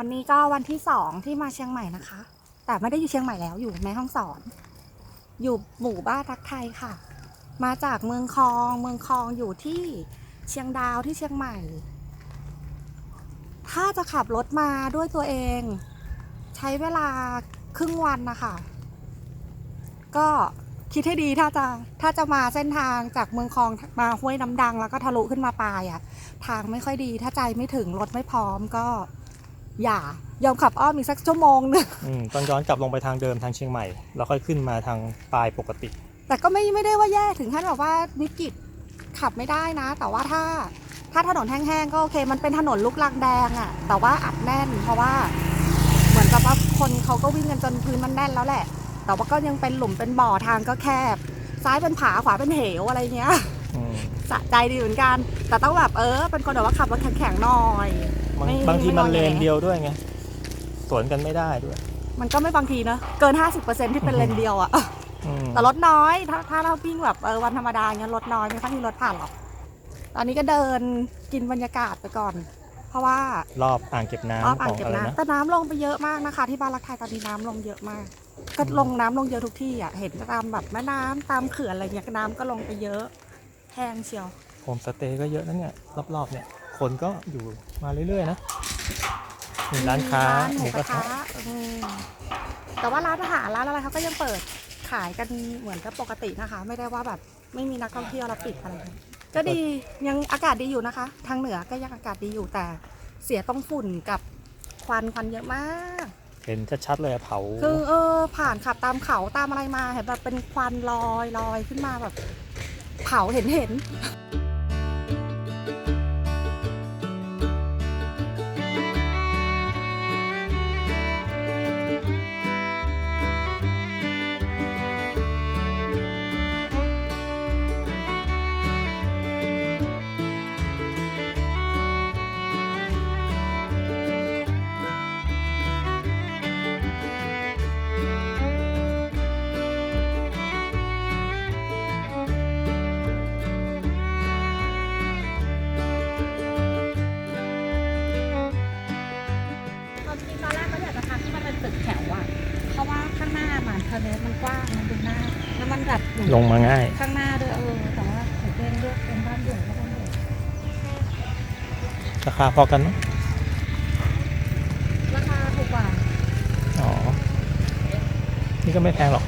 วันนี้ก็วันที่สองที่มาเชียงใหม่นะคะ แต่ไม่ได้อยู่เชียงใหม่แล้วอยู่แม่ห้องสอน อยู่หมู่บ้านรักไทยค่ะ มาจากเมืองคอง เมืองคองอยู่ที่เชียงดาวที่เชียงใหม่ ถ้าจะขับรถมาด้วยตัวเอง ใช้เวลาครึ่งวันนะคะ ก็คิดให้ดีถ้าจะถ้าจะมาเส้นทางจากเมืองคลองมาห้วยน้ำดัง แล้วก็ทะลุขึ้นมาปลายอะ่ะ ทางไม่ค่อยดีถ้าใจไม่ถึงรถไม่พร้อมก็ อย่ายอมขับอ้อมอีกสักชั่วโมงหนึงอืมต้องย้อนกลับลงไปทางเดิมทางเชียงใหม่ แล้วค่อยขึ้นมาทางปลายปกติ แต่ก็ไม่ไม่ได้ว่าแย่ถึงขั้นแบบว่าวิกฤตขับไม่ได้นะ แต่ว่าถ้าถ้าถนนแห้งๆก็โอเค มันเป็นถนนลูกลังแดงอะ่ะ แต่ว่าอัดแน่น เพราะว่า เหมือนกับว่าคนเขาก็วิ่งกันจนพื้นมันแน่นแล้วแหละ แต่ว่าก็ยังเป็นหลุมเป็นบ่อทางก็แคบ ซ้ายเป็นผาขวาเป็นเหวอะไรเงี้ยอืมสะใจดีเหมือนกัน แต่ต้องแบบเออ เป็นคนแบบว่าขับรถแข็งๆหน่อย บางไม่บางทีมันไม่เลรอแหนน่เดียวด้วยไงสวนกันไม่ได้ด้วยมันก็ไม่บางทีเนอะเกิน 50%ที่เป็นเลนเดียวอะ อืมแต่รถน้อย ถ้าถ้าเราวิ่งแบบเออวันธรรมดาเงี้ยรถน้อยไม่ค่อยมีรถผ่านหรอก ตอนนี้ก็เดินกินบรรยากาศไปก่อน เพราะว่ารอบอ่างเก็บน้ำรอบอ่าขงองเก็บอะไรนะน้ำแต่น้ำลงไปเยอะมากนะคะ ที่บ้านรักไทยตอนนี้น้ำลงเยอะมาก ก็ลงน้ำลงเยอะทุกที่อะ เห็นตามแบบแม่น้ำตามเขื่อนอะไรเงี้ยน้ำก็ลงไปเยอะแห้งเชียว โฮมสเตย์ก็เยอะนะเนี่ยรอบๆเนี่ย คนก็อยู่มาเรื่อยๆนะมีร้านค้าหหมูมูกกระระทะทะอืมแต่ว่าร้านอาหารร้านอะไรเขาก็ยังเปิดขายกันเหมือนกับปกตินะคะ ไม่ได้ว่าแบบไม่มีนักท่องเที่ยวแล้วปิดอะไรอย่างเงี้ยก็ดียังอากาศดีอยู่นะคะ ทางเหนือก็ยังอากาศดีอยู่แต่เสียต้องฝุ่นกับควันควันเยอะมากเห็นชัดๆเลยอะเผาคือเออผ่านขับตามเขาตามอะไรมาเห็นแบบเป็นควันลอยลอยขึ้นมาแบบ เผาเห็นเห็นตอน แล้วมันแบบอยู่ลงมาง่าย ข้างหน้าด้วยเออแต่ว่าผมเป็นเลือกเป็นบ้านเดี่ยวแล้วบ้านเดี่ยวราคาพอกันมั้ยราคาถูกกว่า อ๋อ นี่ก็ไม่แพงหรอก